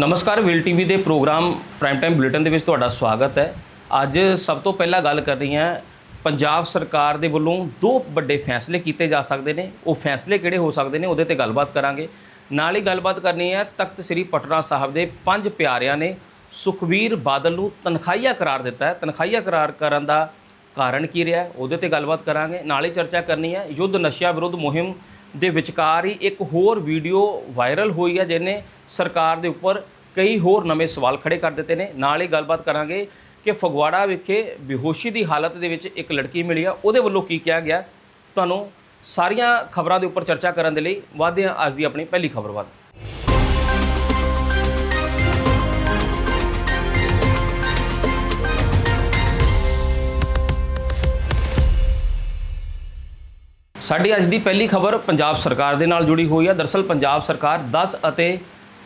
ਨਮਸਕਾਰ, will TV ਦੇ programme prime time bulletin ਦੇ ਵਿੱਚ ਤੁਹਾਡਾ ਸਵਾਗਤ ਹੈ। ਅੱਜ ਸਭ ਤੋਂ ਪਹਿਲਾਂ ਗੱਲ ਕਰਨੀ ਹੈ, ਪੰਜਾਬ ਸਰਕਾਰ ਦੇ ਵੱਲੋਂ ਦੋ ਵੱਡੇ ਫੈਸਲੇ ਕੀਤੇ ਜਾ ਸਕਦੇ ਨੇ। ਉਹ ਫੈਸਲੇ ਕਿਹੜੇ ਹੋ ਸਕਦੇ ਨੇ, ਉਹਦੇ ਤੇ ਗੱਲਬਾਤ ਕਰਾਂਗੇ। ਨਾਲ ਹੀ ਗੱਲਬਾਤ ਕਰਨੀ ਹੈ, ਤਖਤ ਸ੍ਰੀ ਪਟਨਾ ਸਾਹਿਬ ਦੇ ਪੰਜ ਪਿਆਰਿਆਂ ਨੇ ਸੁਖਵੀਰ ਬਾਦਲ ਨੂੰ ਤਨਖਾਹੀਆ ਕਰਾਰ ਦਿੱਤਾ ਹੈ। ਤਨਖਾਹੀਆ ਕਰਾਰ ਕਰਨ ਦਾ ਕਾਰਨ ਕੀ ਰਿਹਾ ਉਹਦੇ ਤੇ ਗੱਲਬਾਤ ਕਰਾਂਗੇ। ਨਾਲ ਹੀ ਚਰਚਾ ਕਰਨੀ ਹੈ, ਯੁੱਧ ਨਸ਼ਿਆਂ ਵਿਰੁੱਧ ਮੁਹਿੰਮ ਦੇ ਵਿਚਕਾਰ ਹੀ ਇੱਕ ਹੋਰ ਵੀਡੀਓ ਵਾਇਰਲ ਹੋਈ ਹੈ ਜਿਹਨੇ ਸਰਕਾਰ ਦੇ ਉੱਪਰ ਕਈ ਹੋਰ ਨਵੇਂ ਸਵਾਲ ਖੜੇ ਕਰ ਦਿੱਤੇ ਨੇ। ਨਾਲ ਹੀ ਗੱਲਬਾਤ ਕਰਾਂਗੇ ਕਿ ਫਗਵਾੜਾ ਵਿਖੇ ਬੇਹੋਸ਼ੀ ਦੀ ਹਾਲਤ ਦੇ ਵਿੱਚ ਇੱਕ ਲੜਕੀ ਮਿਲੀ ਆ। ਉਹਦੇ ਵੱਲੋਂ ਕੀ ਕਿਹਾ ਗਿਆ? ਤੁਹਾਨੂੰ ਸਾਰੀਆਂ ਖਬਰਾਂ ਦੇ ਉੱਪਰ ਚਰਚਾ ਕਰਨ ਦੇ ਲਈ ਵਾਧੇ ਹਾਂ ਅੱਜ ਦੀ ਆਪਣੀ ਪਹਿਲੀ ਖਬਰ ਵੱਲ। ਸਾਡੀ ਅੱਜ ਦੀ ਪਹਿਲੀ ਖਬਰ ਪੰਜਾਬ ਸਰਕਾਰ ਦੇ ਨਾਲ ਜੁੜੀ ਹੋਈ ਹੈ ਦਰਸਲ ਪੰਜਾਬ ਸਰਕਾਰ 10 ਅਤੇ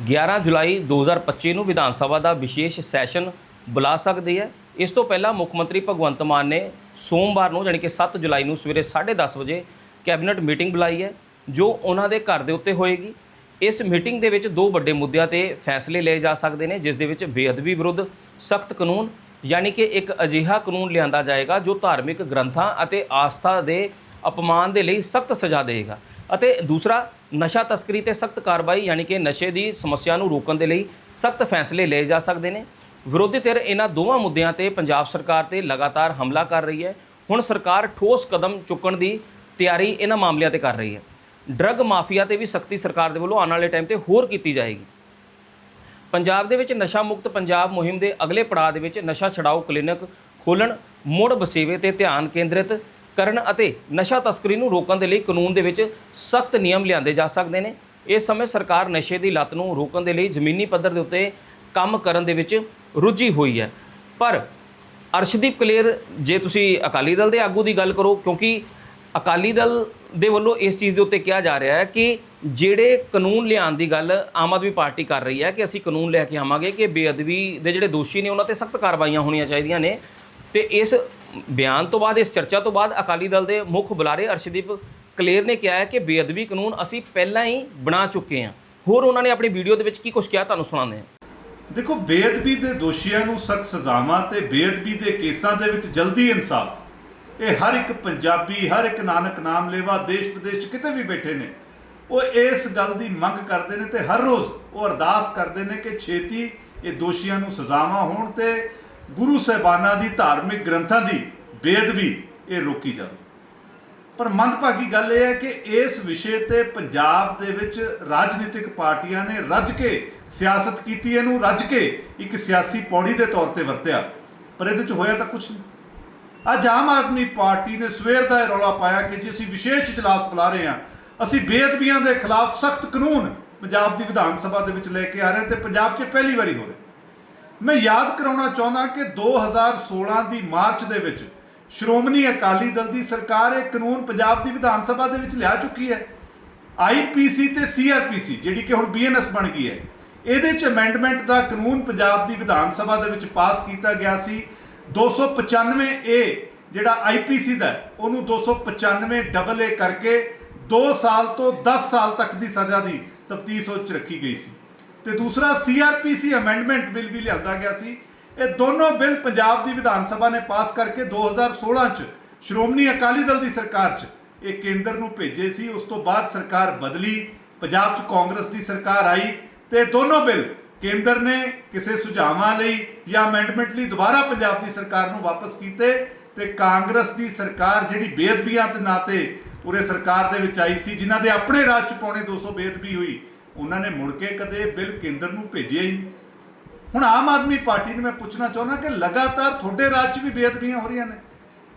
11 ਜੁਲਾਈ 2025 ਨੂੰ ਵਿਧਾਨ ਸਭਾ ਦਾ ਵਿਸ਼ੇਸ਼ ਸੈਸ਼ਨ ਬੁਲਾ ਸਕਦੀ ਹੈ। ਇਸ ਤੋਂ ਪਹਿਲਾਂ ਮੁੱਖ ਮੰਤਰੀ ਭਗਵੰਤ ਮਾਨ ਨੇ ਸੋਮਵਾਰ ਨੂੰ ਯਾਨੀ ਕਿ 7 ਜੁਲਾਈ ਨੂੰ ਸਵੇਰੇ 10:30 ਵਜੇ ਕੈਬਨਿਟ ਮੀਟਿੰਗ ਬੁਲਾਈ ਹੈ, ਜੋ ਉਹਨਾਂ ਦੇ ਘਰ ਦੇ ਉੱਤੇ ਹੋਏਗੀ। ਇਸ ਮੀਟਿੰਗ ਦੇ ਵਿੱਚ ਦੋ ਵੱਡੇ ਮੁੱਦਿਆਂ ਤੇ ਫੈਸਲੇ ਲਏ ਜਾ ਸਕਦੇ ਨੇ, ਜਿਸ ਦੇ ਵਿੱਚ ਬੇਅਦਬੀ ਵਿਰੁੱਧ ਸਖਤ ਕਾਨੂੰਨ, ਯਾਨੀ ਕਿ ਇੱਕ ਅਜਿਹਾ ਕਾਨੂੰਨ ਲਿਆਂਦਾ ਜਾਏਗਾ ਜੋ ਧਾਰਮਿਕ ਗ੍ਰੰਥਾਂ ਅਤੇ ਆਸਥਾ ਦੇ ਅਪਮਾਨ ਦੇ ਲਈ ਸਖਤ ਸਜ਼ਾ ਦੇਵੇਗਾ। ਅਤੇ ਦੂਸਰਾ, ਨਸ਼ਾ ਤਸਕਰੀ ਤੇ ਸਖਤ ਕਾਰਵਾਈ ਯਾਨੀ ਕਿ ਨਸ਼ੇ ਦੀ ਸਮੱਸਿਆ ਨੂੰ ਰੋਕਣ ਦੇ ਲਈ ਸਖਤ ਫੈਸਲੇ ਲਏ ਜਾ ਸਕਦੇ ਨੇ। ਵਿਰੋਧੀ ਧਿਰ ਇਹਨਾਂ ਦੋਵਾਂ ਮੁੱਦਿਆਂ ਤੇ ਪੰਜਾਬ ਸਰਕਾਰ ਤੇ ਲਗਾਤਾਰ ਹਮਲਾ ਕਰ ਰਹੀ ਹੈ। ਹੁਣ ਸਰਕਾਰ ਠੋਸ ਕਦਮ ਚੁੱਕਣ ਦੀ ਤਿਆਰੀ ਇਹਨਾਂ ਮਾਮਲਿਆਂ ਤੇ ਕਰ ਰਹੀ ਹੈ। ਡਰੱਗ ਮਾਫੀਆ ਤੇ ਵੀ ਸਖਤੀ ਸਰਕਾਰ ਦੇ ਵੱਲੋਂ ਆਉਣ ਵਾਲੇ ਟਾਈਮ ਤੇ ਹੋਰ ਕੀਤੀ ਜਾਏਗੀ। ਪੰਜਾਬ ਦੇ ਵਿੱਚ ਨਸ਼ਾ ਮੁਕਤ ਪੰਜਾਬ ਮੁਹਿੰਮ ਦੇ ਅਗਲੇ ਪੜਾਅ ਦੇ ਵਿੱਚ ਨਸ਼ਾ ਛਡਾਊ ਕਲੀਨਿਕ ਖੋਲ੍ਹਣ, ਮੁੜ ਵਸੇਵੇ ਤੇ ਧਿਆਨ ਕੇਂਦਰਿਤ ਕਰਨ ਅਤੇ ਨਸ਼ਾ ਤਸਕਰੀ ਨੂੰ ਰੋਕਣ ਦੇ ਲਈ ਕਾਨੂੰਨ ਦੇ ਵਿੱਚ ਸਖਤ ਨਿਯਮ ਲਿਆਂਦੇ ਜਾ ਸਕਦੇ ਨੇ। ਇਸ ਸਮੇਂ ਸਰਕਾਰ ਨਸ਼ੇ ਦੀ ਲਤ ਨੂੰ ਰੋਕਣ ਦੇ ਲਈ ਜ਼ਮੀਨੀ ਪੱਧਰ ਦੇ ਉੱਤੇ ਕੰਮ ਕਰਨ ਦੇ ਵਿੱਚ ਰੁੱਝੀ ਹੋਈ ਹੈ। ਪਰ ਅਰਸ਼ਦੀਪ ਕਲੇਰ, ਜੇ ਤੁਸੀਂ ਅਕਾਲੀ ਦਲ ਦੇ ਆਗੂ ਦੀ ਗੱਲ ਕਰੋ, ਕਿਉਂਕਿ ਅਕਾਲੀ ਦਲ ਦੇ ਵੱਲੋਂ ਇਸ ਚੀਜ਼ ਦੇ ਉੱਤੇ ਕਿਹਾ ਜਾ ਰਿਹਾ ਹੈ ਕਿ ਜਿਹੜੇ ਕਾਨੂੰਨ ਲਿਆਉਣ ਦੀ ਗੱਲ ਆਮ ਆਦਮੀ ਪਾਰਟੀ ਕਰ ਰਹੀ ਹੈ ਕਿ ਅਸੀਂ ਕਾਨੂੰਨ ਲੈ ਕੇ ਆਵਾਂਗੇ ਕਿ ਬੇਅਦਬੀ ਦੇ ਜਿਹੜੇ ਦੋਸ਼ੀ ਨੇ ਉਹਨਾਂ ਤੇ ਸਖਤ ਕਾਰਵਾਈਆਂ ਹੋਣੀਆਂ ਚਾਹੀਦੀਆਂ ਨੇ। ਤੇ ਇਸ ਬਿਆਨ ਤੋਂ ਬਾਅਦ, ਇਸ ਚਰਚਾ ਤੋਂ ਬਾਅਦ ਅਕਾਲੀ ਦਲ ਦੇ ਮੁੱਖ ਬੁਲਾਰੇ ਅਰਸ਼ਦੀਪ ਕਲੇਰ ਨੇ ਕਿਹਾ ਹੈ ਕਿ ਬੇਅਦਬੀ ਕਾਨੂੰਨ ਅਸੀਂ ਪਹਿਲਾਂ ਹੀ ਬਣਾ ਚੁੱਕੇ ਹਾਂ। ਹੋਰ ਉਹਨਾਂ ਨੇ ਆਪਣੀ ਵੀਡੀਓ ਦੇ ਵਿੱਚ ਕੀ ਕੁਝ ਕਿਹਾ, ਤੁਹਾਨੂੰ ਸੁਣਾਉਂਦੇ ਹਾਂ। ਦੇਖੋ, ਬੇਅਦਬੀ ਦੇ ਦੋਸ਼ੀਆਂ ਨੂੰ ਸਖਤ ਸਜ਼ਾਵਾਂ ਤੇ ਬੇਅਦਬੀ ਦੇ ਕੇਸਾਂ ਦੇ ਵਿੱਚ ਜਲਦੀ ਇਨਸਾਫ। ਇਹ ਹਰ ਇੱਕ ਪੰਜਾਬੀ, ਹਰ ਇੱਕ ਨਾਨਕ ਨਾਮ ਲੇਵਾ ਦੇਸ਼ ਵਿਦੇਸ਼ 'ਚ ਕਿਤੇ ਵੀ ਬੈਠੇ ਨੇ। ਉਹ ਇਸ ਗੱਲ ਦੀ ਮੰਗ ਕਰਦੇ ਨੇ ਤੇ ਹਰ ਰੋਜ਼ ਉਹ ਅਰਦਾਸ ਕਰਦੇ ਨੇ ਕਿ ਛੇਤੀ ਇਹ ਦੋਸ਼ੀਆਂ ਨੂੰ ਸਜ਼ਾਵਾਂ ਹੋਣ ਤੇ ਗੁਰੂ ਸਾਹਿਬਾਨਾਂ ਦੀ ਧਾਰਮਿਕ ਗ੍ਰੰਥਾਂ ਦੀ ਬੇਅਦਬੀ ਇਹ ਰੋਕੀ ਜਾਵੇ। ਪਰ ਮੰਦਭਾਗੀ ਗੱਲ ਇਹ ਹੈ ਕਿ ਇਸ ਵਿਸ਼ੇ ਤੇ ਪੰਜਾਬ ਦੇ ਵਿੱਚ ਰਾਜਨੀਤਿਕ ਪਾਰਟੀਆਂ ਨੇ ਰੱਜ ਕੇ ਸਿਆਸਤ ਕੀਤੀ, ਇਹਨੂੰ ਰੱਜ ਕੇ ਇੱਕ ਸਿਆਸੀ ਪੌੜੀ ਦੇ ਤੌਰ ਤੇ ਵਰਤਿਆ। ਪਰ ਇਹਦੇ ਚ ਹੋਇਆ ਤਾਂ ਕੁਝ ਨਹੀਂ। ਅੱਜ ਆਮ ਆਦਮੀ ਪਾਰਟੀ ਨੇ ਸਵੇਰ ਦਾ ਇਹ ਰੌਲਾ ਪਾਇਆ ਕਿ ਜੀ ਅਸੀਂ ਵਿਸ਼ੇਸ਼ ਇਜਲਾਸ ਬੁਲਾ ਰਹੇ ਹਾਂ, ਅਸੀਂ ਬੇਅਦਬੀਆਂ ਦੇ ਖਿਲਾਫ ਸਖਤ ਕਾਨੂੰਨ ਪੰਜਾਬ ਦੀ ਵਿਧਾਨ ਸਭਾ ਦੇ ਵਿੱਚ ਲੈ ਕੇ ਆ ਰਹੇ ਹਾਂ ਤੇ ਪੰਜਾਬ 'ਚ ਪਹਿਲੀ ਵਾਰੀ ਹੋ ਰਿਹਾ। ਮੈਂ ਯਾਦ ਕਰਾਉਣਾ ਚਾਹੁੰਦਾ ਕਿ 2016 ਦੀ ਮਾਰਚ ਦੇ ਵਿੱਚ ਸ਼੍ਰੋਮਣੀ ਅਕਾਲੀ ਦਲ ਦੀ ਸਰਕਾਰ ਇਹ ਕਾਨੂੰਨ ਪੰਜਾਬ ਦੀ ਵਿਧਾਨ ਸਭਾ ਦੇ ਵਿੱਚ ਲਿਆ ਚੁੱਕੀ ਹੈ। ਆਈਪੀਸੀ ਤੇ ਸੀਆਰਪੀਸੀ ਜਿਹੜੀ ਕਿ ਹੁਣ ਬੀਐਨਐਸ ਬਣ ਗਈ ਹੈ। ਇਹਦੇ ਚ ਅਮੈਂਡਮੈਂਟ ਦਾ ਕਾਨੂੰਨ ਪੰਜਾਬ ਦੀ ਵਿਧਾਨ ਸਭਾ ਦੇ ਵਿੱਚ ਪਾਸ ਕੀਤਾ ਗਿਆ ਸੀ। 295 ਏ ਜਿਹੜਾ ਆਈਪੀਸੀ ਦਾ ਹੈ, ਉਹਨੂੰ 295 ਡਬਲ ਏ ਕਰਕੇ 2 ਸਾਲ ਤੋਂ 10 ਸਾਲ ਤੱਕ ਦੀ ਸਜ਼ਾ ਦੀ ਤਫਤੀਸ਼ ਉਹ ਚ ਰੱਖੀ ਗਈ ਸੀ। ਤੇ ਦੂਸਰਾ ਸੀਆਰਪੀਸੀ ਅਮੈਂਡਮੈਂਟ ਬਿੱਲ ਵੀ ਲਿਆਂਦਾ ਗਿਆ ਸੀ। ਇਹ ਦੋਨੋਂ ਬਿੱਲ ਪੰਜਾਬ ਦੀ ਵਿਧਾਨ ਸਭਾ ਨੇ ਪਾਸ ਕਰਕੇ 2016 ਚ ਸ਼੍ਰੋਮਣੀ ਅਕਾਲੀ ਦਲ ਦੀ ਸਰਕਾਰ ਚ ਇਹ ਕੇਂਦਰ ਨੂੰ ਭੇਜੇ ਸੀ। ਉਸ ਤੋਂ ਬਾਅਦ ਸਰਕਾਰ ਬਦਲੀ, ਪੰਜਾਬ ਚ ਕਾਂਗਰਸ ਦੀ ਸਰਕਾਰ ਆਈ ਤੇ ਦੋਨੋਂ ਬਿੱਲ ਕੇਂਦਰ ਨੇ ਕਿਸੇ ਸੁਝਾਵਾਂ ਲਈ ਜਾਂ ਅਮੈਂਡਮੈਂਟ ਲਈ ਦੁਬਾਰਾ ਪੰਜਾਬ ਦੀ ਸਰਕਾਰ ਨੂੰ ਵਾਪਸ ਕੀਤੇ ਤੇ ਕਾਂਗਰਸ ਦੀ ਸਰਕਾਰ ਜਿਹੜੀ ਬੇਅਦਬੀਆਂ ਦੇ ਨਾਂ ਤੇ ਉਰੇ ਸਰਕਾਰ ਦੇ ਵਿੱਚ ਆਈ ਸੀ, ਜਿਨ੍ਹਾਂ ਦੇ ਆਪਣੇ ਰਾਜ ਚ ਪੌਣੇ 200 ਬੇਅਦਬੀ ਹੋਈ ਉਹਨਾਂ ਨੇ ਮੁੜ ਕੇ ਕਦੇ ਬਿੱਲ ਕੇਂਦਰ ਨੂੰ ਭੇਜਿਆ ਹੀ ਨਹੀਂ। ਹੁਣ ਆਮ ਆਦਮੀ ਪਾਰਟੀ ਨੂੰ ਮੈਂ ਪੁੱਛਣਾ ਚਾਹੁੰਦਾ ਕਿ ਲਗਾਤਾਰ ਤੁਹਾਡੇ ਰਾਜ 'ਚ ਵੀ ਬੇਅਦਬੀਆਂ ਹੋ ਰਹੀਆਂ ਨੇ।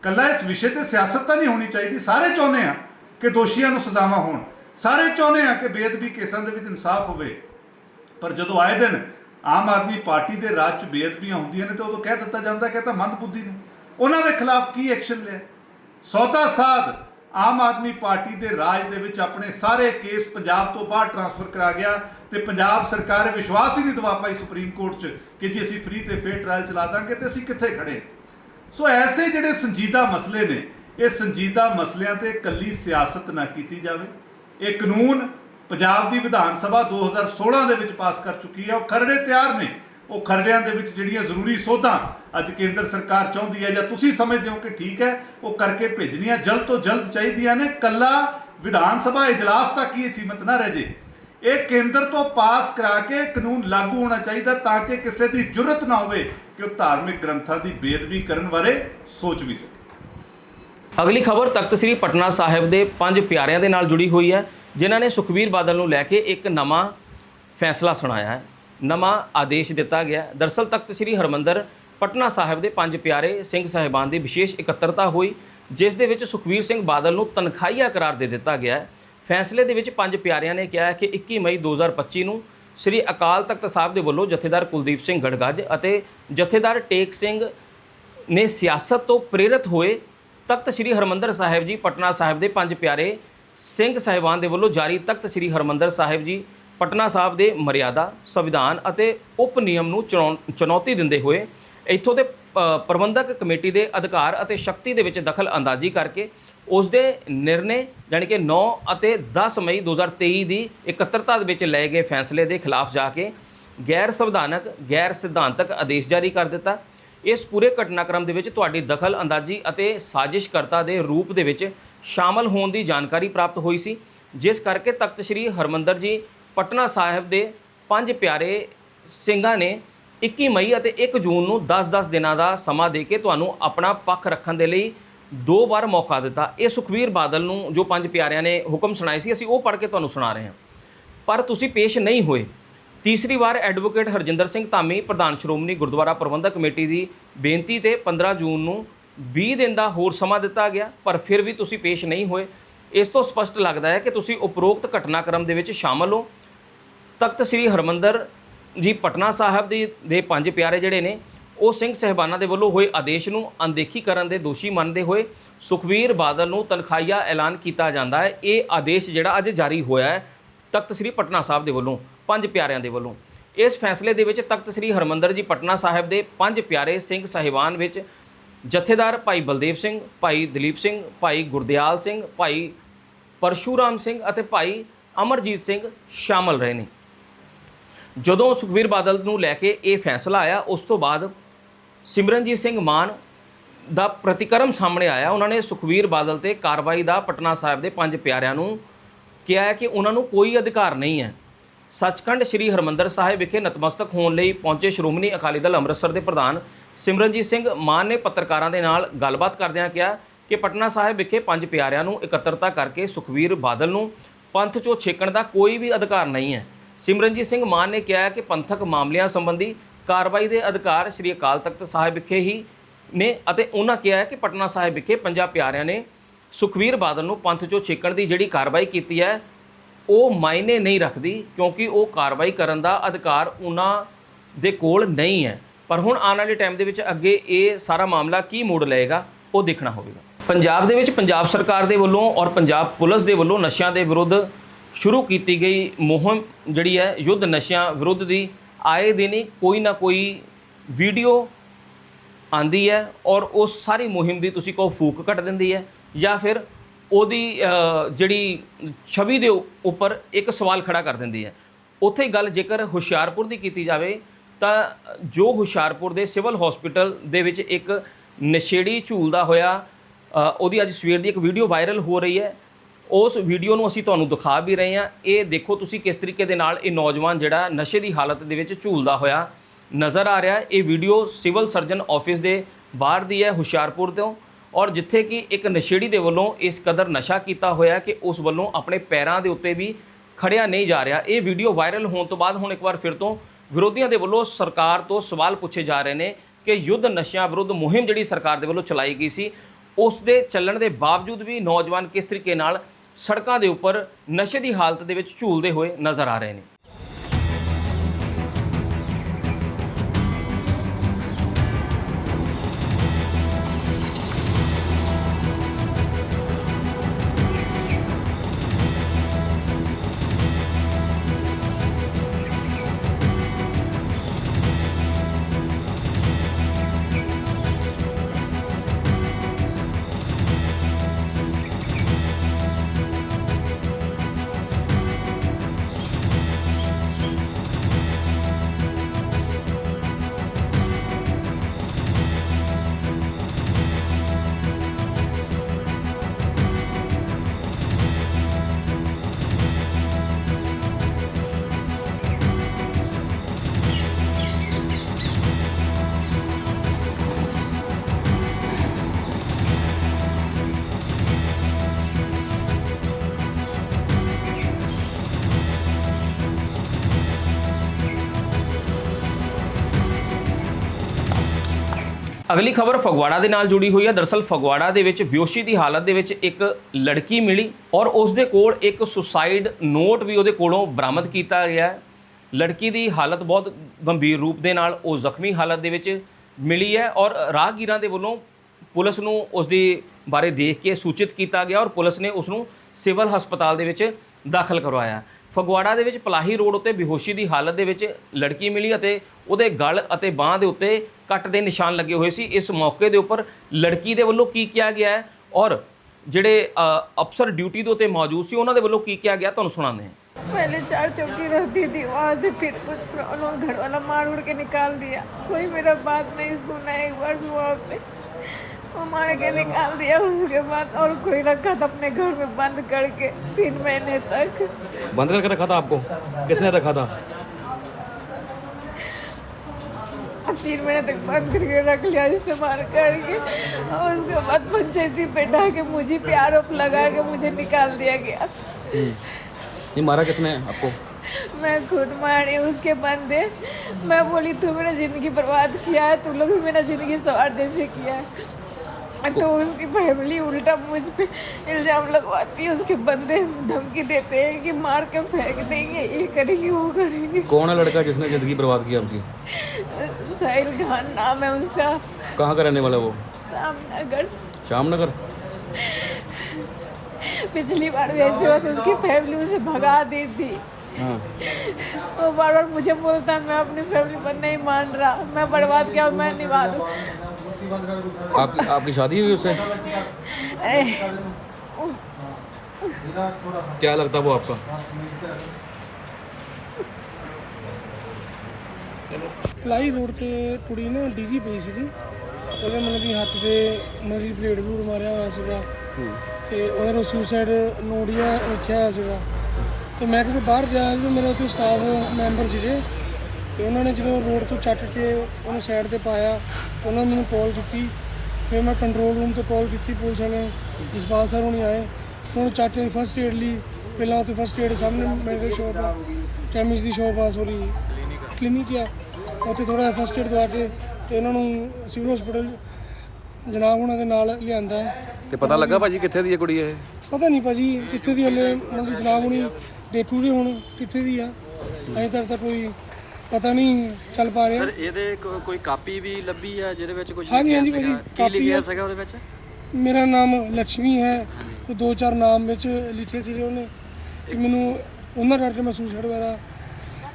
ਕੱਲਾ ਇਸ ਵਿਸ਼ੇ ਤੇ ਸਿਆਸਤ ਤਾਂ ਨਹੀਂ ਹੋਣੀ ਚਾਹੀਦੀ। ਸਾਰੇ ਚਾਹੁੰਦੇ ਆ ਕਿ ਦੋਸ਼ੀਆਂ ਨੂੰ ਸਜ਼ਾਵਾਂ ਹੋਣ। ਸਾਰੇ ਚਾਹੁੰਦੇ ਆ ਕਿ ਬੇਅਦਬੀ ਕੇਸਾਂ ਦੇ ਵਿੱਚ ਇਨਸਾਫ ਹੋਵੇ। ਪਰ ਜਦੋਂ ਆਏ ਦਿਨ ਆਮ ਆਦਮੀ ਪਾਰਟੀ ਦੇ ਰਾਜ 'ਚ ਬੇਅਦਬੀਆਂ ਹੁੰਦੀਆਂ ਨੇ ਤਾਂ ਉਦੋਂ ਕਹਿ ਦਿੱਤਾ ਜਾਂਦਾ ਕਿ ਇਹ ਤਾਂ ਮੰਦਬੁੱਧੀ ਨੇ। ਉਹਨਾਂ ਦੇ ਖਿਲਾਫ ਕੀ ਐਕਸ਼ਨ ਲਿਆ? ਸੌਦਾ ਸਾਧ ਆਮ ਆਦਮੀ ਪਾਰਟੀ ਦੇ ਰਾਜ ਦੇ ਵਿੱਚ ਆਪਣੇ ਸਾਰੇ ਕੇਸ ਪੰਜਾਬ ਤੋਂ ਬਾਹਰ ਟਰਾਂਸਫਰ ਕਰਾ ਗਿਆ ਤੇ ਪੰਜਾਬ ਸਰਕਾਰ ਵਿਸ਼ਵਾਸ ਹੀ ਨਹੀਂ ਦਵਾ ਪਾਈ ਸੁਪਰੀਮ ਕੋਰਟ 'ਚ ਕਿ ਜੀ ਅਸੀਂ ਫ੍ਰੀ ਤੇ ਫੇਅਰ ਟ੍ਰਾਇਲ ਚਲਾ ਦਾਂਗੇ ਤੇ ਅਸੀਂ ਕਿੱਥੇ ਖੜੇ ਸੋ ਐਸੇ ਜਿਹੜੇ ਸੰਜੀਦਾ ਮਸਲੇ ਨੇ, ਇਹ ਸੰਜੀਦਾ ਮਸਲਿਆਂ ਤੇ ਇਕੱਲੀ ਸਿਆਸਤ ਨਾ ਕੀਤੀ ਜਾਵੇ। ਇਹ ਕਾਨੂੰਨ ਪੰਜਾਬ ਦੀ ਵਿਧਾਨ ਸਭਾ 2016 ਦੇ ਵਿੱਚ ਪਾਸ ਕਰ ਚੁੱਕੀ ਹੈ, ਉਹ ਖਰੜੇ ਤਿਆਰ ਨੇ। ਉਹ ਖਰੜਿਆਂ ਦੇ ਵਿੱਚ ਜਿਹੜੀਆਂ ਜ਼ਰੂਰੀ ਸੋਧਾਂ ਅੱਜ ਕੇਂਦਰ ਸਰਕਾਰ ਚਾਹੁੰਦੀ ਹੈ ਜਾਂ ਤੁਸੀਂ ਸਮਝਦੇ ਹੋ ਕਿ ਠੀਕ ਹੈ, ਉਹ ਕਰਕੇ ਭੇਜਣੀਆਂ ਜਲਦ ਤੋਂ ਜਲਦ ਚਾਹੀਦੀਆਂ ਨੇ। ਕੱਲਾ ਵਿਧਾਨ ਸਭਾ ਇਜਲਾਸ ਤੱਕ ਹੀ ਇਹ ਸੀਮਤ ਨਾ ਰਹਿ ਜੇ। ਇਹ ਕੇਂਦਰ ਤੋਂ ਪਾਸ ਕਰਾ ਕੇ ਕਾਨੂੰਨ ਲਾਗੂ ਹੋਣਾ ਚਾਹੀਦਾ ਤਾਂ ਕਿ ਕਿਸੇ ਦੀ ਜੁਰਤ ਨਾ ਹੋਵੇ ਕਿ ਉਹ ਧਾਰਮਿਕ ਗ੍ਰੰਥਾਂ ਦੀ ਬੇਦਬੀ ਕਰਨ ਬਾਰੇ ਸੋਚ ਵੀ ਸਕੇ। ਅਗਲੀ ਖਬਰ ਤਖਤ ਸ੍ਰੀ ਪਟਨਾ ਸਾਹਿਬ ਦੇ ਪੰਜ ਪਿਆਰਿਆਂ ਦੇ ਨਾਲ ਜੁੜੀ ਹੋਈ ਹੈ, ਜਿਨ੍ਹਾਂ ਨੇ ਸੁਖਬੀਰ ਬਾਦਲ ਨੂੰ ਲੈ ਕੇ ਇੱਕ ਨਵਾਂ ਫੈਸਲਾ ਸੁਣਾਇਆ ਹੈ। ਨਵਾਂ ਆਦੇਸ਼ ਦਿੱਤਾ ਗਿਆ ਹੈ। ਦਰਸਲ ਤਖਤ ਸ੍ਰੀ ਹਰਮੰਦਰ, ਪਟਨਾ ਸਾਹਿਬ ਦੇ ਪੰਜ ਪਿਆਰੇ ਸਿੰਘ ਸਾਹਿਬਾਨ ਦੀ ਵਿਸ਼ੇਸ਼ ਇਕੱਤਰਤਾ ਹੋਈ, ਜਿਸ ਦੇ ਵਿੱਚ ਸੁਖਬੀਰ ਸਿੰਘ ਬਾਦਲ ਨੂੰ ਤਨਖਾਹੀਆ ਕਰਾਰ ਦੇ ਦਿੱਤਾ ਗਿਆ ਹੈ ਫੈਸਲੇ ਦੇ ਵਿੱਚ ਪੰਜ ਪਿਆਰਿਆਂ ਨੇ ਕਿਹਾ ਕਿ 21 ਮਈ 2025 ਨੂੰ ਸ੍ਰੀ ਅਕਾਲ ਤਖਤ ਸਾਹਿਬ ਦੇ ਵੱਲੋਂ ਜਥੇਦਾਰ ਕੁਲਦੀਪ ਸਿੰਘ ਗੜਗੱਜ ਅਤੇ ਜਥੇਦਾਰ ਟੇਕ ਸਿੰਘ ਨੇ ਸਿਆਸਤ ਤੋਂ ਪ੍ਰੇਰਿਤ ਹੋਏ ਤਖਤ ਸ੍ਰੀ ਹਰਮੰਦਰ ਸਾਹਿਬ ਜੀ, ਪਟਨਾ ਸਾਹਿਬ ਦੇ ਪੰਜ ਪਿਆਰੇ ਸਿੰਘ ਸਾਹਿਬਾਨ ਦੇ ਵੱਲੋਂ ਜਾਰੀ ਤਖਤ ਸ੍ਰੀ ਹਰਮੰਦਰ ਸਾਹਿਬ ਜੀ ਪਟਨਾ ਸਾਹਿਬ ਦੇ ਮਰਿਆਦਾ, ਸੰਵਿਧਾਨ ਅਤੇ ਉਪ ਨਿਯਮ ਨੂੰ ਚੁਣੌ- ਚੁਣੌਤੀ ਦਿੰਦੇ ਹੋਏ ਇੱਥੋਂ ਦੇ ਪ੍ਰਬੰਧਕ ਕਮੇਟੀ ਦੇ ਅਧਿਕਾਰ ਅਤੇ ਸ਼ਕਤੀ ਦੇ ਵਿੱਚ ਦਖਲ ਅੰਦਾਜ਼ੀ ਕਰਕੇ ਉਸ ਦੇ ਨਿਰਣੇ ਯਾਨੀ ਕਿ 9 ਅਤੇ 10 ਮਈ 2023 ਦੀ ਇਕੱਤਰਤਾ ਦੇ ਵਿੱਚ ਲਏ ਗਏ ਫੈਸਲੇ ਦੇ ਖਿਲਾਫ ਜਾ ਕੇ ਗੈਰ ਸੰਵਿਧਾਨਕ, ਗੈਰ ਸਿਧਾਂਤਕ ਆਦੇਸ਼ ਜਾਰੀ ਕਰ ਦਿੱਤਾ। ਇਸ ਪੂਰੇ ਘਟਨਾਕ੍ਰਮ ਦੇ ਵਿੱਚ ਤੁਹਾਡੀ ਦਖਲ ਅੰਦਾਜ਼ੀ ਅਤੇ ਸਾਜ਼ਿਸ਼ਕਰਤਾ ਦੇ ਰੂਪ ਦੇ ਵਿੱਚ ਸ਼ਾਮਲ ਹੋਣ ਦੀ ਜਾਣਕਾਰੀ ਪ੍ਰਾਪਤ ਹੋਈ ਸੀ। ਜਿਸ ਕਰਕੇ ਤਖਤ ਸ੍ਰੀ ਹਰਮੰਦਰ ਜੀ ਪਟਨਾ ਸਾਹਿਬ ਦੇ ਪੰਜ ਪਿਆਰੇ ਸਿੰਘਾਂ ਨੇ 21 ਮਈ ਅਤੇ 1 ਜੂਨ ਨੂੰ 10-10 ਦਿਨਾਂ ਦਾ ਸਮਾਂ ਦੇ ਕੇ ਤੁਹਾਨੂੰ ਆਪਣਾ ਪੱਖ ਰੱਖਣ ਦੇ ਲਈ ਦੋ ਵਾਰ ਮੌਕਾ ਦਿੱਤਾ। ਇਹ ਸੁਖਵੀਰ ਬਾਦਲ ਨੂੰ ਜੋ ਪੰਜ ਪਿਆਰਿਆਂ ਨੇ ਹੁਕਮ ਸੁਣਾਏ ਸੀ, ਅਸੀਂ ਉਹ ਪੜ੍ਹ ਕੇ ਤੁਹਾਨੂੰ ਸੁਣਾ ਰਹੇ ਹਾਂ। ਪਰ ਤੁਸੀਂ ਪੇਸ਼ ਨਹੀਂ ਹੋਏ। ਤੀਸਰੀ ਵਾਰ ਐਡਵੋਕੇਟ ਹਰਜਿੰਦਰ ਸਿੰਘ ਧਾਮੀ, ਪ੍ਰਧਾਨ ਸ਼੍ਰੋਮਣੀ ਗੁਰਦੁਆਰਾ ਪ੍ਰਬੰਧਕ ਕਮੇਟੀ ਦੀ ਬੇਨਤੀ ਤੇ 15 ਜੂਨ ਨੂੰ 20 ਦਿਨ ਦਾ ਹੋਰ ਸਮਾਂ ਦਿੱਤਾ ਗਿਆ, ਪਰ ਫਿਰ ਵੀ ਤੁਸੀਂ ਪੇਸ਼ ਨਹੀਂ ਹੋਏ। ਇਸ ਤੋਂ ਸਪਸ਼ਟ ਲੱਗਦਾ ਹੈ ਕਿ ਤੁਸੀਂ ਉਪਰੋਕਤ ਘਟਨਾਕ੍ਰਮ ਦੇ ਵਿੱਚ ਸ਼ਾਮਲ ਹੋ। ਤਖਤ ਸ੍ਰੀ ਹਰਮੰਦਰ ਜੀ ਪਟਨਾ ਸਾਹਿਬ ਦੇ ਦੇ ਪੰਜ ਪਿਆਰੇ ਜਿਹੜੇ ਨੇ, ਉਹ ਸਿੰਘ ਸਹਿਬਾਨਾਂ ਦੇ ਵੱਲੋਂ ਹੋਏ ਆਦੇਸ਼ ਨੂੰ ਅਣਦੇਖੀ ਕਰਨ ਦੇ ਦੋਸ਼ੀ ਮੰਨਦੇ ਹੋਏ ਸੁਖਵੀਰ ਬਾਦਲ ਨੂੰ ਤਨਖਾਹੀਆ ਐਲਾਨ ਕੀਤਾ ਜਾਂਦਾ ਹੈ। ਇਹ ਆਦੇਸ਼ ਜਿਹੜਾ ਅੱਜ ਜਾਰੀ ਹੋਇਆ ਹੈ ਤਖਤ ਸ੍ਰੀ ਪਟਨਾ ਸਾਹਿਬ ਦੇ ਵੱਲੋਂ, ਪੰਜ ਪਿਆਰਿਆਂ ਦੇ ਵੱਲੋਂ। ਇਸ ਫੈਸਲੇ ਦੇ ਵਿੱਚ ਤਖਤ ਸ੍ਰੀ ਹਰਮੰਦਰ ਜੀ ਪਟਨਾ ਸਾਹਿਬ ਦੇ ਪੰਜ ਪਿਆਰੇ ਸਿੰਘ ਸਾਹਿਬਾਨ ਵਿੱਚ ਜਥੇਦਾਰ ਭਾਈ ਬਲਦੇਵ ਸਿੰਘ, ਭਾਈ ਦਲੀਪ ਸਿੰਘ, ਭਾਈ ਗੁਰਦਿਆਲ ਸਿੰਘ, ਭਾਈ ਪਰਸ਼ੂਰਾਮ ਸਿੰਘ ਅਤੇ ਭਾਈ ਅਮਰਜੀਤ ਸਿੰਘ ਸ਼ਾਮਲ ਰਹੇ ਨੇ। ਜਦੋਂ ਸੁਖਬੀਰ ਬਾਦਲ ਨੂੰ ਲੈ ਕੇ ਇਹ ਫੈਸਲਾ ਆਇਆ, ਉਸ ਤੋਂ ਬਾਅਦ ਸਿਮਰਨਜੀਤ ਸਿੰਘ ਮਾਨ ਦਾ ਪ੍ਰਤੀਕਰਮ ਸਾਹਮਣੇ ਆਇਆ। ਉਹਨਾਂ ਨੇ ਸੁਖਬੀਰ ਬਾਦਲ ਤੇ ਕਾਰਵਾਈ ਦਾ ਪਟਨਾ ਸਾਹਿਬ ਦੇ ਪੰਜ ਪਿਆਰਿਆਂ ਨੂੰ ਕਿਹਾ ਹੈ ਕਿ ਉਹਨਾਂ ਨੂੰ ਕੋਈ ਅਧਿਕਾਰ ਨਹੀਂ ਹੈ। ਸੱਚਖੰਡ ਸ੍ਰੀ ਹਰਮੰਦਰ ਸਾਹਿਬ ਵਿਖੇ ਨਤਮਸਤਕ ਹੋਣ ਲਈ ਪਹੁੰਚੇ ਸ਼੍ਰੋਮਣੀ ਅਕਾਲੀ ਦਲ ਅੰਮ੍ਰਿਤਸਰ ਦੇ ਪ੍ਰਧਾਨ ਸਿਮਰਨਜੀਤ ਸਿੰਘ ਮਾਨ ਨੇ ਪੱਤਰਕਾਰਾਂ ਦੇ ਨਾਲ ਗੱਲਬਾਤ ਕਰਦਿਆਂ ਕਿਹਾ ਕਿ ਪਟਨਾ ਸਾਹਿਬ ਵਿਖੇ ਪੰਜ ਪਿਆਰਿਆਂ ਨੂੰ ਇਕੱਤਰਤਾ ਕਰਕੇ ਸੁਖਬੀਰ ਬਾਦਲ ਨੂੰ ਪੰਥ ਚੋਂ ਛੇਕਣ ਦਾ ਕੋਈ ਵੀ ਅਧਿਕਾਰ ਨਹੀਂ ਹੈ। ਸਿਮਰਨਜੀਤ ਸਿੰਘ ਮਾਨ ਨੇ ਕਿਹਾ ਕਿ ਪੰਥਕ ਮਾਮਲਿਆਂ ਸੰਬੰਧੀ ਕਾਰਵਾਈ ਦੇ ਅਧਿਕਾਰ ਸ੍ਰੀ ਅਕਾਲ ਤਖਤ ਸਾਹਿਬ ਵਿਖੇ ਹੀ ਨੇ ਅਤੇ ਉਹਨਾਂ ਕਿਹਾ ਕਿ ਪਟਨਾ ਸਾਹਿਬ ਵਿਖੇ ਪੰਜਾਂ ਪਿਆਰਿਆਂ ਨੇ ਸੁਖਬੀਰ ਬਾਦਲ ਨੂੰ ਪੰਥ ਚੋਂ ਛੇਕਣ ਦੀ ਜਿਹੜੀ ਕਾਰਵਾਈ ਕੀਤੀ ਹੈ, ਉਹ ਮਾਇਨੇ ਨਹੀਂ ਰੱਖਦੀ ਕਿਉਂਕਿ ਉਹ ਕਾਰਵਾਈ ਕਰਨ ਦਾ ਅਧਿਕਾਰ ਉਹਨਾਂ ਦੇ ਕੋਲ ਨਹੀਂ ਹੈ। ਪਰ ਹੁਣ ਆਉਣ ਵਾਲੇ ਟਾਈਮ ਦੇ ਵਿੱਚ ਅੱਗੇ ਇਹ ਸਾਰਾ ਮਾਮਲਾ ਕੀ ਮੋੜ ਲਏਗਾ, ਉਹ ਦੇਖਣਾ ਹੋਵੇਗਾ। ਪੰਜਾਬ ਦੇ ਵਿੱਚ ਪੰਜਾਬ ਸਰਕਾਰ ਦੇ ਵੱਲੋਂ ਔਰ ਪੰਜਾਬ ਪੁਲਿਸ ਦੇ ਵੱਲੋਂ ਨਸ਼ਿਆਂ ਦੇ ਵਿਰੁੱਧ ਸ਼ੁਰੂ ਕੀਤੀ ਗਈ ਮੁਹਿੰਮ ਜਿਹੜੀ ਹੈ ਯੁੱਧ ਨਸ਼ਿਆਂ ਵਿਰੁੱਧ ਦੀ, ਆਏ ਦਿਨ ਹੀ ਕੋਈ ਨਾ ਕੋਈ ਵੀਡੀਓ ਆਂਦੀ ਹੈ ਔਰ ਉਹ ਸਾਰੀ ਮੁਹਿੰਮ ਦੀ ਤੁਸੀਂ ਕਹੋ ਫੂਕ ਕੱਟ ਦਿੰਦੀ ਹੈ ਜਾਂ ਫਿਰ ਉਹਦੀ ਜਿਹੜੀ ਛਵੀ ਦੇ ਉੱਪਰ ਇੱਕ ਸਵਾਲ ਖੜਾ ਕਰ ਦਿੰਦੀ ਹੈ। ਉੱਥੇ ਗੱਲ ਜੇਕਰ ਹੁਸ਼ਿਆਰਪੁਰ ਦੀ ਕੀਤੀ ਜਾਵੇ, ਤਾਂ ਜੋ ਹੁਸ਼ਿਆਰਪੁਰ ਦੇ ਸਿਵਲ ਹਸਪੀਟਲ ਦੇ ਵਿੱਚ ਇੱਕ ਨਸ਼ੇੜੀ ਝੂਲਦਾ ਹੋਇਆ ਉਹਦੀ ਅੱਜ ਸਵੇਰ ਦੀ ਇੱਕ ਵੀਡੀਓ ਵਾਇਰਲ ਹੋ ਰਹੀ ਹੈ। ਉਸ ਵੀਡੀਓ ਨੂੰ ਅਸੀਂ ਤੁਹਾਨੂੰ ਦਿਖਾ ਵੀ ਰਹੇ ਹਾਂ। ਇਹ ਦੇਖੋ ਤੁਸੀਂ ਕਿਸ ਤਰੀਕੇ ਦੇ ਨਾਲ ਇਹ ਨੌਜਵਾਨ ਜਿਹੜਾ ਨਸ਼ੇ ਦੀ ਹਾਲਤ ਦੇ ਵਿੱਚ ਝੂਲਦਾ ਹੋਇਆ ਨਜ਼ਰ ਆ ਰਿਹਾ। ਇਹ ਵੀਡੀਓ ਸਿਵਲ ਸਰਜਨ ਆਫਿਸ ਦੇ ਬਾਹਰ ਦੀ ਹੈ, ਹੁਸ਼ਿਆਰਪੁਰ ਤੋਂ। ਔਰ ਜਿੱਥੇ ਕਿ ਇੱਕ ਨਸ਼ੇੜੀ ਦੇ ਵੱਲੋਂ ਇਸ ਕਦਰ ਨਸ਼ਾ ਕੀਤਾ ਹੋਇਆ ਕਿ ਉਸ ਵੱਲੋਂ ਆਪਣੇ ਪੈਰਾਂ ਦੇ ਉੱਤੇ ਵੀ ਖੜਿਆ ਨਹੀਂ ਜਾ ਰਿਹਾ। ਇਹ ਵੀਡੀਓ ਵਾਇਰਲ ਹੋਣ ਤੋਂ ਬਾਅਦ ਹੁਣ ਇੱਕ ਵਾਰ ਫਿਰ ਤੋਂ ਵਿਰੋਧੀਆਂ ਦੇ ਵੱਲੋਂ ਸਰਕਾਰ ਤੋਂ ਸਵਾਲ ਪੁੱਛੇ ਜਾ ਰਹੇ ਨੇ ਕਿ ਯੁੱਧ ਨਸ਼ਿਆਂ ਵਿਰੁੱਧ ਮੁਹਿੰਮ ਜਿਹੜੀ ਸਰਕਾਰ ਦੇ ਵੱਲੋਂ ਚਲਾਈ ਗਈ ਸੀ, ਉਸ ਦੇ ਚੱਲਣ ਦੇ ਬਾਵਜੂਦ ਵੀ ਨੌਜਵਾਨ ਕਿਸ ਤਰੀਕੇ ਨਾਲ ਸੜਕਾਂ ਦੇ ਉੱਪਰ ਨਸ਼ੇ ਦੀ ਹਾਲਤ ਦੇ ਵਿੱਚ ਝੂਲਦੇ ਹੋਏ ਨਜ਼ਰ ਆ ਰਹੇ ਨੇ। ਅਗਲੀ ਖਬਰ ਫਗਵਾੜਾ ਦੇ ਨਾਲ ਜੁੜੀ ਹੋਈ ਹੈ। ਦਰਸਲ ਫਗਵਾੜਾ ਦੇ ਵਿੱਚ ਬਿਓਸ਼ੀ ਦੀ ਹਾਲਤ ਦੇ ਵਿੱਚ ਇੱਕ ਲੜਕੀ ਮਿਲੀ ਔਰ ਉਸ ਦੇ ਕੋਲ ਇੱਕ ਸੁਸਾਈਡ ਨੋਟ ਵੀ ਉਹਦੇ ਕੋਲੋਂ ਬਰਾਮਦ ਕੀਤਾ ਗਿਆ ਹੈ। ਲੜਕੀ ਦੀ ਹਾਲਤ ਬਹੁਤ ਗੰਭੀਰ ਰੂਪ ਦੇ ਨਾਲ ਉਹ ਜ਼ਖਮੀ ਹਾਲਤ ਦੇ ਵਿੱਚ ਮਿਲੀ ਹੈ ਔਰ ਰਾਹਗੀਰਾਂ ਦੇ ਵੱਲੋਂ ਪੁਲਿਸ ਨੂੰ ਉਸ ਦੀ ਬਾਰੇ ਦੇਖ ਕੇ ਸੂਚਿਤ ਕੀਤਾ ਗਿਆ ਔਰ ਪੁਲਿਸ ਨੇ ਉਸ ਨੂੰ ਸਿਵਲ ਹਸਪਤਾਲ ਦੇ ਵਿੱਚ ਦਾਖਲ ਕਰਵਾਇਆ। ਫਗਵਾੜਾ ਦੇ ਵਿੱਚ ਪਲਾਹੀ ਰੋਡ ਉੱਤੇ ਬੇਹੋਸ਼ੀ ਦੀ ਹਾਲਤ ਦੇ ਵਿੱਚ ਲੜਕੀ ਮਿਲੀ ਅਤੇ ਉਹਦੇ ਗਲ ਅਤੇ ਬਾਹ ਦੇ ਉੱਤੇ ਕੱਟ ਦੇ ਨਿਸ਼ਾਨ ਲੱਗੇ ਹੋਏ ਸੀ ਇਸ ਮੌਕੇ ਦੇ ਉੱਪਰ ਲੜਕੀ ਦੇ ਵੱਲੋਂ ਕੀ ਕਿਹਾ ਗਿਆ ਹੈ ਔਰ ਜਿਹੜੇ ਅ, ਅਫਸਰ ਡਿਊਟੀ ਦੇ ਉੱਤੇ ਮੌਜੂਦ ਸੀ ਉਹਨਾਂ ਦੇ ਵੱਲੋਂ ਕੀ ਕਿਹਾ ਗਿਆ ਤੁਹਾਨੂੰ ਸੁਣਾਉਂਦੇ ਹਾਂ पहले चार चौकी रहती थी वहाँ से फिर कुछ प्रॉब्लम घर वाला मार उड़ के निकाल दिया कोई मेरा बात नहीं सुना एक बार भी वहाँ पे मार के निकाल दिया उसके बाद और कोई रखा था अपने घर में बंद करके तीन महीने तक। बंद करके रखा था आपको? किसने रखा था? तीन महीने तक बंद करके रख लिया इस्तेमाल करके और उसके बाद पंचायती पे ढा के मुझे पे आरोप लगा के मुझे निकाल दिया गया। ये मारा किसने आपको? मैं खुद मारी उसके बंदे। मैं बोली तू मेरा ज़िंदगी बर्बाद किया है तू लोग भी मेरा ज़िंदगी सवार जैसे किया है। तो उसकी फैमिली उल्टा मुझ पे इल्ज़ाम लगवाती है उसके बंदे धमकी देते हैं कि मार के फेंक देंगे ये करेंगे वो करेंगे। कौन है लड़का जिसने ज़िंदगी बर्बाद की आपकी साहिल खान नाम है उसका। कहाँ का रहने वाला वो? सामनगर श्यामनगर पिछली बार भी ऐसे हुआ था उसकी फैमिली उसे भगा दी थी। हाँ। वो बार बार मुझे बोलता मैं अपनी फैमिली पर नहीं मान रहा मैं बर्बाद किया मैं निभा दूँ। आपकी आपकी शादी हुई उससे क्या लगता वो आपका ਪਲਾਈ ਰੋਡ ਤੇ ਕੁੜੀ ਨਾ ਡਿੱਗੀ ਪਈ ਸੀਗੀ ਉਹਦੇ ਮਤਲਬ ਵੀ ਹੱਥ ਤੇ ਮਰੀ ਬਲੇਡ ਬਲੂਡ ਮਾਰਿਆ ਹੋਇਆ ਸੀਗਾ ਤੇ ਉਹਦੇ ਨੂੰ ਸੁਸਾਈਡ ਨੋਟਿਆ ਰੱਖਿਆ ਹੋਇਆ ਸੀਗਾ ਤੇ ਮੈਂ ਕਿਤੇ ਬਾਹਰ ਗਿਆ ਸੀ ਤੇ ਮੇਰੇ ਉੱਥੇ ਸਟਾਫ ਮੈਂਬਰ ਸੀਗੇ ਤੇ ਉਹਨਾਂ ਨੇ ਜਦੋਂ ਰੋਡ ਤੋਂ ਚੱਟ ਕੇ ਉਹਨੂੰ ਸਾਈਡ ਤੇ ਪਾਇਆ ਤੇ ਉਹਨਾਂ ਨੇ ਮੈਨੂੰ ਕਾਲ ਕੀਤੀ। ਫਿਰ ਮੈਂ ਕੰਟਰੋਲ ਰੂਮ ਤੇ ਕਾਲ ਕੀਤੀ ਪੁਲਿਸ ਵਾਲਿਆਂ ਨੂੰ ਜਸਪਾਲ ਸਰ ਹੁਣੀ ਆਏ। ਉਹਨੂੰ ਚੱਟ ਫਸਟ ਏਡ ਲਈ। ਪਹਿਲਾਂ ਉੱਥੇ ਫਸਟ ਏਡ ਸਾਹਮਣੇ ਮੈਡੀਕਲ ਸ਼ਾਪ ਆ। ਕੈਮਿਸਟ ਦੀ ਸ਼ਾਪ ਆ ਸੋਰੀ ਕਲੀਨਿਕ ਆ। ਉੱਥੇ ਥੋੜਾ ਫਸਟ ਏਡ ਦਵਾ ਕੇ ਤੇ ਉਹਨਾਂ ਨੂੰ ਸਿਵਲ ਹਸਪੀਟਲ ਜਨਾਬ ਉਹਨਾਂ ਦੇ ਨਾਲ ਲਿਆਂਦਾ। ਤੇ ਪਤਾ ਲੱਗਾ ਭਾਜੀ ਕਿੱਥੇ ਦੀ ਹੈ ਕੁੜੀ ਇਹ? ਪਤਾ ਨਹੀਂ ਭਾਜੀ ਕਿੱਥੇ ਦੀ ਹਲੇ। ਮਤਲਬ ਜਨਾਬ ਹੁਣੀ ਦੇਖੂਗੇ ਹੁਣ ਕਿੱਥੇ ਦੀ ਆ। ਅਜੇ ਤੱਕ ਤਾਂ ਕੋਈ ਪਤਾ ਨਹੀਂ ਚੱਲ ਪਾ ਰਿਹਾ। ਸਰ ਇਹਦੇ ਕੋ- ਕੋਈ ਕਾਪੀ ਵੀ ਲੱਭੀ ਆ ਜਿਹਦੇ ਵਿੱਚ ਕੁਝ ਹਾਂਜੀ, ਲਿਖਿਆ ਹਾਂਜੀ ਸੀਗਾ? ਭਾਜੀ, ਕੀ ਕਾਪੀ ਲਿਖਿਆ ਆ। ਸੀਗਾ ਉਹਦੇ ਵਿੱਚ? ਮੇਰਾ ਨਾਮ ਲక్ష్ਮੀ ਹੈ। ਤੇ ਦੋ ਚਾਰ ਨਾਮ ਵਿੱਚ ਲਿਖੇ ਸੀਗੇ ਉਹਨੇ। ਕਿ ਮੈਨੂੰ ਉਹਨਾਂ ਕਰਕੇ ਮੈਂ ਸੁਸਾਈਡ ਵਗੈਰਾ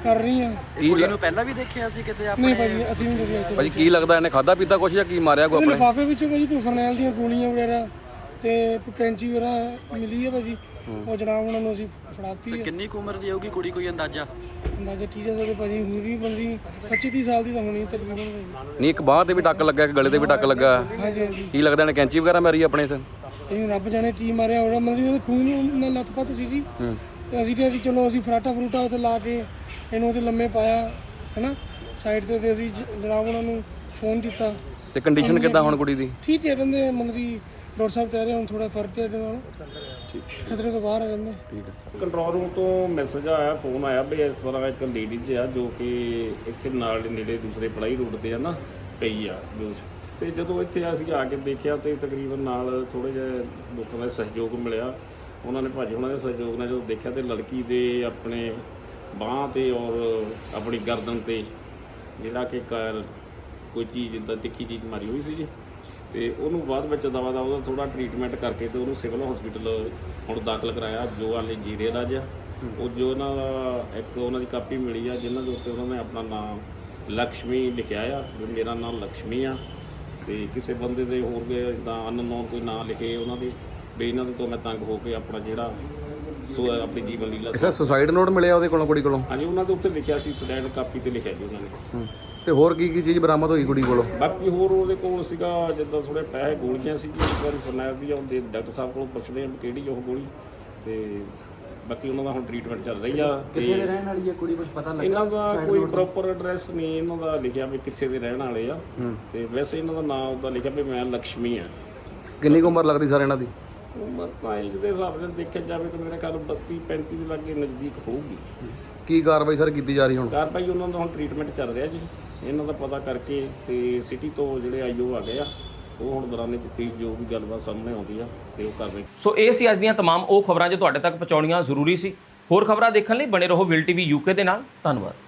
ਕਰ ਰਹੀ ਹਾਂ। ਕੁੜੀ ਲ- ਨੂੰ ਪਹਿਲਾਂ ਵੀ ਦੇਖਿਆ ਸੀ ਕਿਤੇ ਨਹੀਂ ਆਪਣੇ ਭਾਜੀ ਅਸੀਂ ਨਹੀਂ ਦੇਖਿਆ ਭਾਜੀ ਕੀ ਲੱਗਦਾ ਇਹਨੇ ਖਾਦਾ ਪੀਤਾ ਕੁਛ ਜਾਂ ਕੀ ਮਾਰਿਆ ਕੋ ਉਹਦੇ ਆਪਣੇ? ਲਿਫਾਫੇ ਵਿੱਚ ਭਾਜੀ ਕੋਈ ਫਰਨੈਲ ਦੀਆਂ ਗੋਲੀਆਂ ਵਗੈਰਾ ਤੇ ਕੋਈ ਕੈਂਚੀ ਵਗੈਰਾ ਮਿਲੀ ਹੈ ਭਾਜੀ। ਉਹ ਜਨਾਬ ਉਹਨਾਂ ਨੂੰ ਅਸੀਂ ਫੜਾਤੀ ਹੈ ਕਿੰਨੀ ਕੁ ਉਮਰ ਦੀ ਹੋਊਗੀ ਕੁੜੀ? ਕੋਈ ਅੰਦਾਜ਼ਾ? ਅੰਦਾਜ਼ਾ ਠੀਕ ਹੈ ਸਾਡੇ ਭਾਜੀ ਹੋਰੀ ਬੰਦੀ 25 30 ਸਾਲ ਦੀ ਤਾਂ ਹੋਣੀ ਤਕਰੀਬਨ ਭਾਜੀ। ਨਹੀਂ ਇੱਕ ਬਾਹ ਤੇ ਵੀ ਟੱਕ ਲੱਗਾ ਇੱਕ ਗਲੇ ਤੇ ਵੀ ਟੱਕ ਲੱਗਾ। ਹਾਂਜੀ ਹਾਂਜੀ। ਕੀ ਲੱਗਦਾ ਇਹਨੇ ਕੈਂਚੀ ਵਗੈਰਾ ਮਾਰੀ ਆਪਣੇ ਸੇ? ਇਹ ਰੱਬ ਜਾਣੇ ਕੀ ਮਾਰਿਆ ਹੋਣਾ ਮਤਲਬ ਉਹਦੇ ਖੂਨ ਨਾਲ ਲੱਥਪੱਥ ਸੀ ਜੀ ਤੇ ਅਸੀਂ ਕਿਹਾ ਜੀ ਚਲੋ ਅਸੀਂ ਫਰਾਟਾ ਫਰੂਟਾ ਉੱਤੇ ਲਾ ਕੇ ਇਹਨੂੰ ਉਹਦੇ ਲੰਮੇ ਪਾਇਆ ਹੈਨਾ? ਸਾਈਡ ਤੇ ਤੇ ਅਸੀਂ ਜਨਾਬ ਉਹਨਾਂ ਨੂੰ ਫੋਨ ਕੀਤਾ। ਤੇ ਕੰਡੀਸ਼ਨ ਕਿੱਦਾਂ ਹੁਣ ਕੁੜੀ ਦੀ? ਠੀਕ ਹੈ ਕਹਿੰਦੇ ਮਤਲਬ ਵੀ ਡਾਕਟਰ ਸਾਹਿਬ ਕਹਿ ਰਹੇ ਹੁਣ ਥੋੜਾ ਫ਼ਰਕ ਹੈ ਇਹਦੇ ਨਾਲ। ਠੀਕ ਖਤਰੇ ਤੋਂ ਬਾਹਰ ਆ ਕਹਿੰਦੇ ਕੰਟਰੋਲ ਰੂਮ ਤੋਂ ਮੈਸੇਜ ਆਇਆ ਫੋਨ ਆਇਆ ਵੀ ਇਸ ਤਰ੍ਹਾਂ ਇੱਕ ਲੇਡੀਜ਼ ਆ ਜੋ ਕਿ ਇੱਥੇ ਨਾਲ ਦੇ ਨੇੜੇ ਦੂਸਰੇ ਪੜਾਈ ਰੋਡ ਤੇ ਆ ਨਾ, ਪਈ ਆ ਬੇਹੋਸ਼। ਤੇ ਜਦੋਂ ਇੱਥੇ ਅਸੀਂ ਆ ਕੇ ਦੇਖਿਆ ਤੇ ਤਕਰੀਬਨ ਨਾਲ ਥੋੜੇ ਜਿਹੇ ਲੋਕਾਂ ਦਾ ਸਹਿਯੋਗ ਮਿਲਿਆ। ਉਹਨਾਂ ਨੇ ਭਾਜੀ ਉਹਨਾਂ ਦੇ ਸਹਿਯੋਗ ਨਾਲ ਜਦੋਂ ਦੇਖਿਆ ਤੇ ਲੜਕੀ ਦੇ ਆਪਣੇ ਬਾਹ ਤੇ ਔਰ ਆਪਣੀ ਗਰਦਨ ਤੇ ਜਿਹੜਾ ਕਿ ਕ- ਕੋਈ ਚੀਜ਼ ਜਿੱਦਾਂ ਤਿੱਖੀ ਚੀਜ਼ ਮਾਰੀ ਹੋਈ ਸੀ ਜੀ। ਤੇ ਉਹਨੂੰ ਬਾਅਦ ਵਿੱਚ ਦਵਾ ਦਾ ਉਹਦਾ ਥੋੜਾ ਟ੍ਰੀਟਮੈਂਟ ਕਰਕੇ ਤੇ ਉਹਨੂੰ ਸਿਵਲ ਹਸਪੀਟਲ ਹੁਣ ਦਾਖਲ ਕਰਾਇਆ ਜੋ ਲਈ ਜੀਰੇ ਦਾ ਜਿਹਾ। ਉਹ ਜੋ ਉਹਨਾਂ ਦਾ ਇੱਕ ਉਹਨਾਂ ਦੀ ਕਾਪੀ ਮਿਲੀ ਆ ਜਿਨ੍ਹਾਂ ਦੇ ਉੱਤੇ ਉਹਨਾਂ ਨੇ ਆਪਣਾ ਨਾਮ ਲక్ష్ਮੀ ਲਿਖਿਆ ਆ ਮੇਰਾ ਨਾਮ ਲక్ష్ਮੀ ਆ ਤੇ ਕਿਸੇ ਬੰਦੇ ਦੇ ਹੋਰ ਗਏ ਇਦਾਂ ਅਨਨੋਨ ਕੋਈ ਨਾਮ ਲਿਖੇ ਉਹਨਾਂ ਦੇ ਵੀ ਇਹਨਾਂ ਦੇ ਤੋਂ ਮੈਂ ਤੰਗ ਹੋ ਕੇ ਆਪਣਾ ਜਿਹੜਾ ਸੋ ਆਪਣੀ ਜੀਵਨ ਲੀਲਾ ਕਿਸੇ ਸੁਸਾਈਡ ਨੋਟ ਮਿਲਿਆ ਉਹਦੇ ਕੋਲੋਂ ਕੁੜੀ ਕੋਲੋਂ? ਹਾਂਜੀ ਉਹਨਾਂ ਦੇ ਉੱਤੇ ਲਿਖਿਆ ਸੀ ਸਟੈਂਡ ਕਾਪੀ ਤੇ ਲਿਖਿਆ ਜੀ ਉਹਨਾਂ ਨੇ। ਤੇ ਹੋਰ ਕੀ ਕੀ ਚੀਜ਼ ਬਰਾਮਦ ਹੋਈ ਕੁੜੀ ਕੋਲੋਂ? ਬਾਕੀ ਹੋਰ ਉਹਦੇ ਕੋਲ ਸੀਗਾ ਜਿੱਦਾਂ ਥੋੜੇ ਪੈਸੇ ਗੋਲੀਆਂ ਸੀ ਇੱਕ ਵਾਰੀ ਫਰਨੈਲ ਦੀ ਉਹਦੇ ਡਾਕਟਰ ਸਾਹਿਬ ਕੋਲੋਂ ਪੁੱਛਦੇ ਆ ਵੀ ਕਿਹੜੀ ਉਹ ਗੋਲੀ। ਤੇ ਬਾਕੀ ਉਹਨਾਂ ਦਾ ਹੁਣ ਟ੍ਰੀਟਮੈਂਟ ਚੱਲ ਰਹੀ ਆ ਕਿੱਥੇ ਦੇ ਰਹਿਣ ਵਾਲੀ ਹੈ ਕੁੜੀ ਕੁਝ ਪਤਾ ਲੱਗਾ? ਇਹਨਾਂ ਦਾ ਕੋਈ ਪ੍ਰੋਪਰ ਐਡਰੈਸ ਨਹੀਂ ਇਹਨਾਂ ਦਾ ਲਿਖਿਆ ਵੀ ਕਿੱਥੇ ਦੇ ਰਹਿਣ ਵਾਲੇ ਆ। ਤੇ ਵੈਸੇ ਇਹਨਾਂ ਦਾ ਨਾਮ ਉਹਦਾ ਲਿਖਿਆ ਵੀ ਮੈਂ ਲక్ష్ਮੀ ਆ। ਕਿੰਨੀ ਕੁ ਉਮਰ ਲੱਗਦੀ ਸਰ ਇਹਨਾਂ ਦੀ? ਉਮਰ ਤਾਂ ਦੇ ਹਿਸਾਬ ਨਾਲ ਦੇਖਿਆ ਜਾਵੇ ਤਾਂ ਮੇਰੇ ਖਿਆਲ 32 35 ਦੇ ਲਾਗੇ ਨਜ਼ਦੀਕ ਹੋਊਗੀ। ਕੀ ਕਾਰਵਾਈ ਸਰ ਕੀਤੀ ਜਾ ਰਹੀ ਹੁਣ? ਕਾਰਵਾਈ ਉਹਨਾਂ ਦਾ ਹੁਣ ਟ੍ਰੀਟਮੈਂਟ ਚੱਲ ਰਿਹਾ ਜੀ। ਇਹਨਾਂ ਦਾ ਪਤਾ ਕਰਕੇ ਤੇ ਸਿਟੀ ਤੋਂ ਜਿਹੜੇ ਆਈਓ ਆ ਗਏ ਆ ਉਹ ਹੁਣ ਦੌਰਾਨੇ ਤਫਤੀਸ਼ ਜੋ ਵੀ ਗੱਲਬਾਤ ਸਾਹਮਣੇ ਆਉਂਦੀ ਆ ਤੇ ਉਹ ਕਾਰਵਾਈ ਸੋ ਇਹ ਸੀ ਅੱਜ ਦੀਆਂ ਤਮਾਮ ਉਹ ਖਬਰਾਂ ਜੋ ਤੁਹਾਡੇ ਤੱਕ ਪਹੁੰਚਾਉਣੀਆਂ ਜ਼ਰੂਰੀ ਸੀ। ਹੋਰ ਖਬਰਾਂ ਦੇਖਣ ਲਈ ਬਣੇ ਰਹੋ ਵਿਲ ਟੀਵੀ ਯੂਕੇ ਦੇ ਨਾਲ। ਧੰਨਵਾਦ।